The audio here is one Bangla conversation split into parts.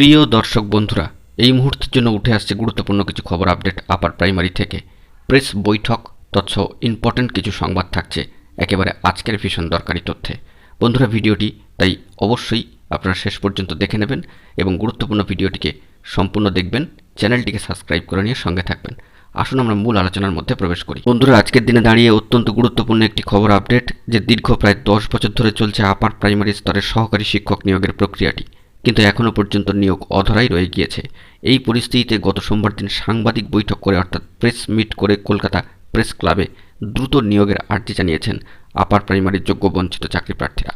প্রিয় দর্শক বন্ধুরা, এই মুহূর্তের জন্য উঠে আসছে গুরুত্বপূর্ণ কিছু খবর আপডেট আপার প্রাইমারি থেকে। প্রেস বৈঠক তৎসহ ইম্পর্টেন্ট কিছু সংবাদ থাকছে, একেবারে আজকের ভীষণ দরকারি তথ্যে। বন্ধুরা, ভিডিওটি তাই অবশ্যই আপনারা শেষ পর্যন্ত দেখে নেবেন এবং গুরুত্বপূর্ণ ভিডিওটিকে সম্পূর্ণ দেখবেন, চ্যানেলটিকে সাবস্ক্রাইব করে নিয়ে সঙ্গে থাকবেন। আসুন আমরা মূল আলোচনার মধ্যে প্রবেশ করি। বন্ধুরা, আজকের দিনে দাঁড়িয়ে অত্যন্ত গুরুত্বপূর্ণ একটি খবর আপডেট, যে দীর্ঘ প্রায় দশ বছর ধরে চলছে আপার প্রাইমারি স্তরের সহকারী শিক্ষক নিয়োগের প্রক্রিয়াটি। কিন্তু এখনও পর্যন্ত নিয়োগ অধরাই রয়ে গিয়েছে। এই পরিস্থিতিতে গত সোমবার দিন সাংবাদিক বৈঠক করে, অর্থাৎ প্রেস মিট করে কলকাতা প্রেস ক্লাবে দ্রুত নিয়োগের আর্জি জানিয়েছেন আপার প্রাইমারির যোগ্য বঞ্চিত চাকরি প্রার্থীরা।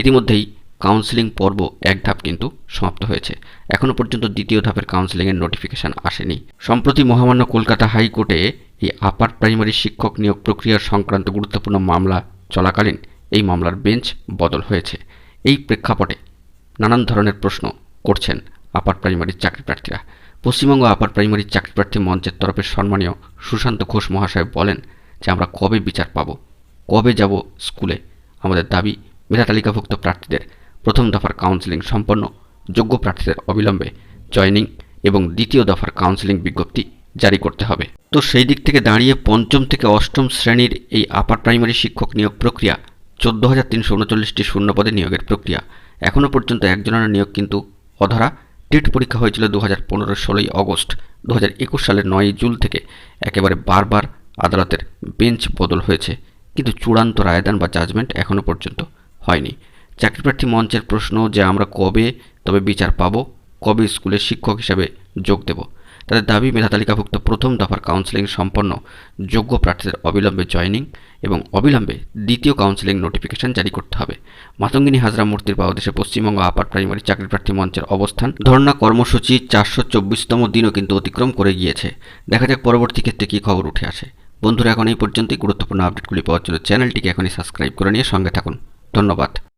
ইতিমধ্যেই কাউন্সেলিং পর্ব এক ধাপ কিন্তু সমাপ্ত হয়েছে। এখনও পর্যন্ত দ্বিতীয় ধাপের কাউন্সেলিংয়ের নোটিফিকেশন আসেনি। সম্প্রতি মহামান্য কলকাতা হাইকোর্টে এই আপার প্রাইমারি শিক্ষক নিয়োগ প্রক্রিয়া সংক্রান্ত গুরুত্বপূর্ণ মামলা চলাকালীন এই মামলার বেঞ্চ বদল হয়েছে। এই প্রেক্ষাপটে নানান ধরনের প্রশ্ন করছেন আপার প্রাইমারির চাকরি প্রার্থীরা। পশ্চিমবঙ্গ আপার প্রাইমারির চাকরি প্রার্থী মঞ্চের তরফে সম্মানীয় সুশান্ত ঘোষ মহাশয় বলেন যে, আমরা কবে বিচার পাব? কবে যাব স্কুলে? আমাদের দাবি মেধা তালিকাভুক্ত প্রার্থীদের প্রথম দফার কাউন্সেলিং সম্পন্ন, যোগ্য প্রার্থীদের অবিলম্বে জয়নিং এবং দ্বিতীয় দফার কাউন্সেলিং বিজ্ঞপ্তি জারি করতে হবে। তো সেই দিক থেকে দাঁড়িয়ে পঞ্চম থেকে অষ্টম শ্রেণির এই আপার প্রাইমারি শিক্ষক নিয়োগ প্রক্রিয়া চোদ্দ হাজার তিনশো উনচল্লিশটি শূন্যপদে নিয়োগের প্রক্রিয়া। এখনও পর্যন্ত একজনের নিয়োগ কিন্তু অধরা। টেট পরীক্ষা হয়েছিল দু হাজার পনেরো ষোলোই অগস্ট। দু হাজার একুশ সালের নয়ই জুন থেকে একেবারে বারবার আদালতের বেঞ্চ বদল হয়েছে। কিন্তু চূড়ান্ত রায়দান বা জাজমেন্ট এখনও পর্যন্ত হয়নি। চাকরিপ্রার্থী মঞ্চের প্রশ্ন যে আমরা কবে, তবে বিচার পাবো, কবে স্কুলে শিক্ষক হিসাবে যোগ দেব তাদের দাবি, মেধা তালিকাভুক্ত প্রথম দফার কাউন্সেলিং সম্পন্ন যোগ্য প্রার্থীদের অবিলম্বে জয়নিং এবং অবিলম্বে দ্বিতীয় কাউন্সেলিং নোটিফিকেশন জারি করতে হবে। মাতঙ্গিনী হাজরা মূর্তির পাদদেশে পশ্চিমবঙ্গ আপার প্রাইমারি চাকরি প্রার্থী মঞ্চের অবস্থান। ধর্ণা কর্মসূচি চারশো চব্বিশতম দিনও কিন্তু অতিক্রম করে গিয়েছে। দেখা যাক পরবর্তী ক্ষেত্রে কী খবর উঠে আসে। বন্ধুরা, এখন এই পর্যন্তই। গুরুত্বপূর্ণ আপডেটগুলি পাওয়ার জন্য চ্যানেলটিকে এখনই সাবস্ক্রাইব করে নিয়ে সঙ্গে থাকুন। ধন্যবাদ।